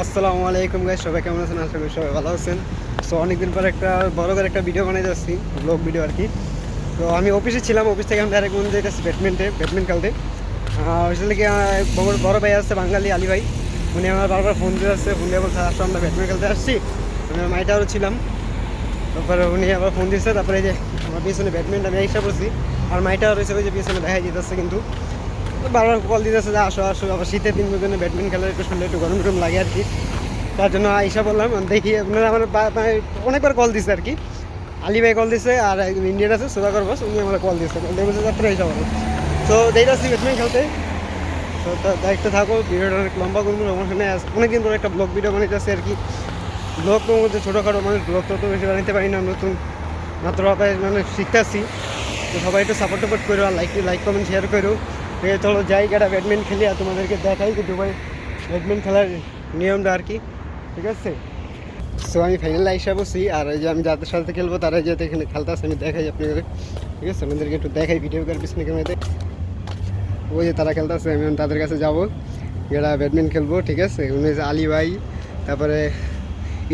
আসসালামু আলাইকুম গাই সবাই কেমন আছেন? আশা করি সবাই ভালো আছেন। সো অনেকদিন পর একটা বড় করে একটা ভিডিও বানাই যাচ্ছি ব্লগ ভিডিও আর কি। তো আমি অফিসে ছিলাম অফিস থেকে আমি ডাইরেক্ট মনে যাইতেছি ব্যাডমিন্টে ব্যাডমিন্টন খেলতে আসলে কি বড় বড় ভাই আছে, বাঙালি আলী ভাই। উনি আমার বারবার ফোন দিয়ে আসছে ফোন দিয়ে বলছে আমরা ব্যাডমিন্টন খেলতে আসছি। আমি আমার মাইটারও ছিলাম। তারপরে উনি আবার ফোন দিচ্ছে তারপরে যে আমার পিছনে ব্যাডমিন্টন আমি হিসাব করছি আর মাইটাও রয়েছে, ওই যে পিছনে দেখা যেতেছে কিন্তু। বারবার কল দিতেছে যে আসো আসো, আবার শীতের দিন জন্য ব্যাডমিন্টন খেলার একটু শুনলে একটু গরম গরম লাগে আর কি। তার জন্য আইসা বললাম, দেখি আপনারা আমার বা- অনেকবার কল দিছে আর কি। আলী ভাই কল দিছে আর ইন্ডিয়ান আছে সুধাকর বস উনি আমার কল দিচ্ছে বলছে যাত্রা হিসাব বলো। তো দেখতেছি ব্যাডমিন্টন খেলতে, তো দেখতে থাকো, ভিডিওটা অনেক লম্বা করব আজ অনেকদিন পরে একটা ব্লগ ভিডিও বানাইতেছি আর কি। ব্লগ তো মধ্যে ছোটোখাটো মানুষ ব্লগ তো বেশি বানাইতে পারি না নতুন, মাত্র মানে শিখতেছি। তো সবাই একটু সাপোর্ট টাপোর্ট করো লাইক লাইক কমেন্ট শেয়ার করো। আছে চলো যাই কাটা ব্যাডমিন্টন খেলি আর তোমাদেরকে দেখাই যে দুবাই ব্যাডমিন্টন খেলার নিয়মটা আর কি, ঠিক আছে? সো আমি ফাইনাল আইসা বসি, আর এই যে আমি যাদের সাথে খেলব তারা যাতে এখানে খেলতে আমি দেখাই আপনাদের, ঠিক আছে? আপনাদেরকে একটু দেখাই ভিডিও করে পিছনে ক্যামেরাতে। ওই যে তারা খেলতে আসে, আমি তাদের কাছে যাব, এরা ব্যাডমিন্টন খেলব, ঠিক আছে? উনি আলী ভাই, তারপরে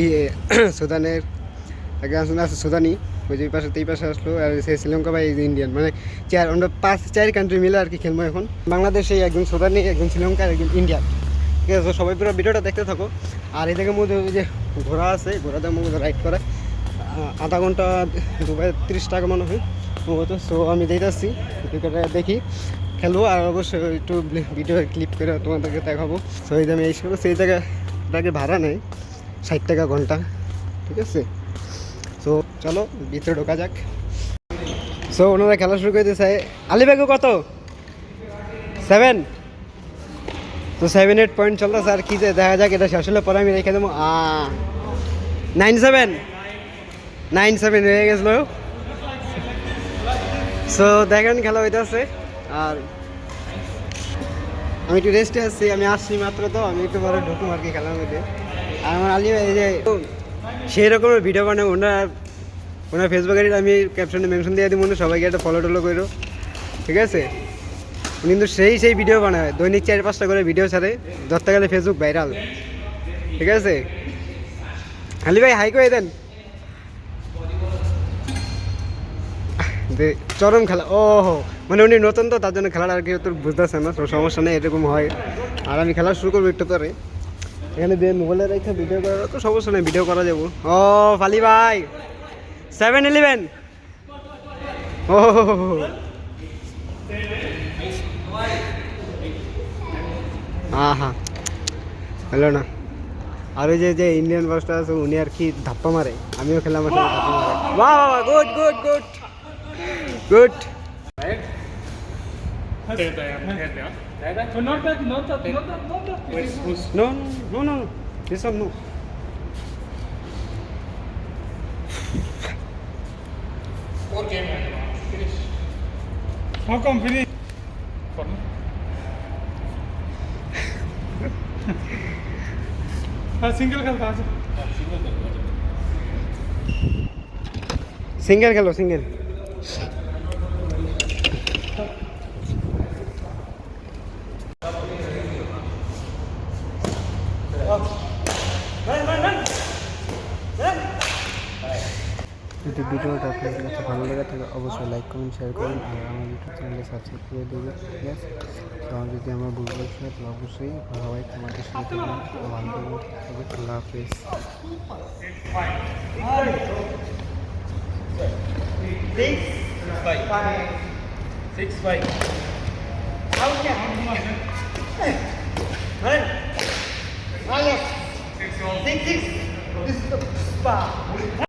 ইয়ে সুদানের একজন আছে, সুদানি। ওই যে পাশে, এই পাশে আসলো, আর সে শ্রীলঙ্কা বা ইন্ডিয়ান মানে চার, আমরা পাঁচ, চার কান্ট্রি মিলে আর কি খেলব এখন। বাংলাদেশে একজন সুদানি একজন শ্রীলঙ্কা আর একজন ইন্ডিয়ান ঠিক আছে, সবাই পুরো ভিডিওটা দেখতে থাকো। আর এদিকে মধ্যে ওই যে ঘোড়া আছে ঘোড়াদের মধ্যে রাইড করে। আধা ঘণ্টা দুবাই তিরিশ টাকা মনে হয় মতো সো আমি দেখতেছি ক্রিকেটে দেখি, খেলব, আর অবশ্যই একটু ভিডিও ক্লিপ করে তোমাদেরকে দেখাবো। সো এই আমি এই সেই জায়গায় এটাকে ভাড়া নেই, ষাট টাকা ঘণ্টা। ঠিক আছে? সো চলো, ভিতরে ঢোকা যাক। সো ওনারা খেলা শুরু করতে চাই আলিবাগু কত? সেভেন তো সেভেন এইট পয়েন্ট চলতেছে, আর কি যে দেখা যাক, এটা শেষ হলে পরে আমি রেখে দেবো। নাইন সেভেন নাইন সেভেন হয়ে গেছিল। সো দেখেন, খেলা হইতেছে। আর আমি একটু রেস্টে আসছি আমি আসছি মাত্র তো, আমি একটু পরে ঢুকুম আর কি খেলার মধ্যে। আর আমার আলী ভাই এই যে সেই রকমের ভিডিও বানাবো। ওনার ওনার ফেসবুক আমি ক্যাপশনে মেনশন দিয়ে দিব সবাইকে একটা ফলো টলো করো ঠিক আছে? উনি কিন্তু সেই সেই ভিডিও বানায়। দৈনিক চার পাঁচটা করে ভিডিও ছাড়ে। ধরতে গেলে ফেসবুক ভাইরাল ঠিক আছে? আলী ভাই হাই করে দেন? চরম খেলা। ও হো মানে উনি নতুন তো, তার জন্য খেলাটা আর কি তোর বুঝতেছে না। সমস্যা নেই, এরকম হয়। আর আমি খেলা শুরু করব একটু পরে। এখানে দিয়ে মোবাইলে রেখে ভিডিও করা তো সমস্যা নেই ভিডিও করা যাব। ও ফালি ভাই। সেভেন ইলেভেন ও। হো হো হো। আহা। হলো না। আর ওই যে যে ইন্ডিয়ান বাসটা আছে উনি আর কি ধাপ্পা মারে। আমিও খেলাম আসলে ধাপ্পা মারে। বাহ বাহ good good good good Like that? No, not that, not that, not that, not that. Where's, who's? No, no, no, no. This one, no. Four game. Finish. How come finish? For me. हाँ single खेल कहाँ से single खेलो single যদি ভিডিওটা আপনাদের কাছে ভালো লেগে থাকে অবশ্যই লাইক কমেন্ট শেয়ার করুন আর আমার ইউটিউব চ্যানেলে সাবস্ক্রাইব করে দেবেন ঠিক আছে? তো আমার যদি আমার ভুল বলছে তাহলে অবশ্যই সবাই তোমাদের সাথে ভালো থাকবেন আল্লাহ হাফিজ। Six, six. This is the spa.